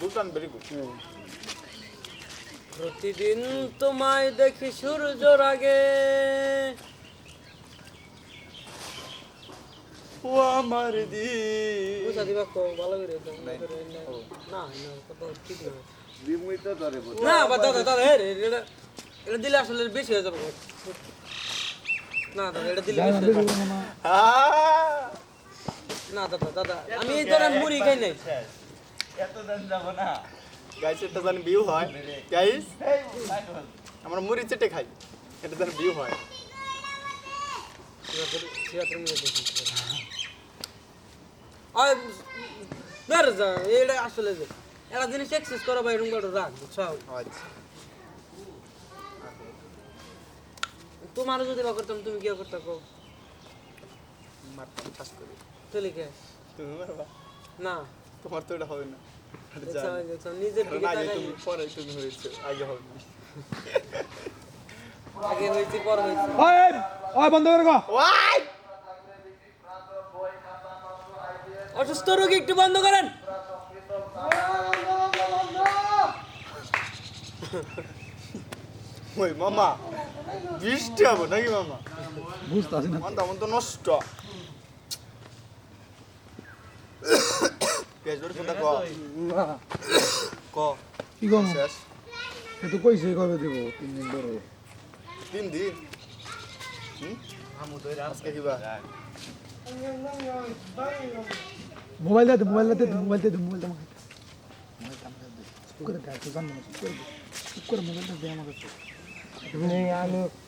Bhutan very good প্রতিদিন তোমায় দেখি সূর্যর আগে। ও আমার দি বুঝা দিবা কো ভালো করে না। না ঠিক না। বিমুইতে ধরে না বা দাদা দাদা রে, এটা এটা দিলে আসলে বেশি হয়ে যাবে। না দাদা এটা দিলে বেশি না দাদা দাদা আমি এই মুড়ি খাই নাই। এত যাব না। গাইস এটা জানি ভিউ হয়। গাইস আমরা মুড়ি চেটে খাই। এটা ভিউ হয়। এটা আসলে যে। একটা জিনিস এক্সেস করা ভাই এরকম করে রাখ বুঝছ আচ্ছা। তোমার যদি বা করতাম তুমি কি করতে কো মারতাম ঠাস করে। চলে কে? তুমি মারবা? না। তোমার তো এটা হবে না। এটা দেখছ, জানি। দেখছ, নিজের কারণ দিকে আগে তাকাই তুমি পরে তুমি হয়েছে আগে হবে আগে হয়েছে পর হয়েছে ওই ওই বন্ধ করে গো অসুস্থ রোগী একটু বন্ধ করেন ওই মামা বৃষ্টি হবে নাকি মামা বুঝতেছি না মন তো নষ্ট ফোনটা ক ক কি গো শেষ তো কইছে কবে দিব তিন দিন ধরে তিন দিন মোবাইল দে মোবাইল দে মোবাইল দে মোবাইল দে করে দে তো জানো চুপ করে চুপ করে মোবাইল দে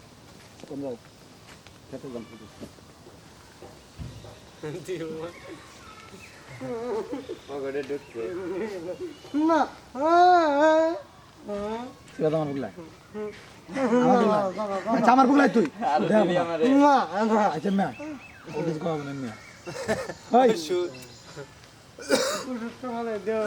যাম পকেটে ঢুকছে সেটা তো আমার আচ্ছা বুগলাই তুই আচ্ছা ম্যা কিছু কব না ম্যা ওই শুট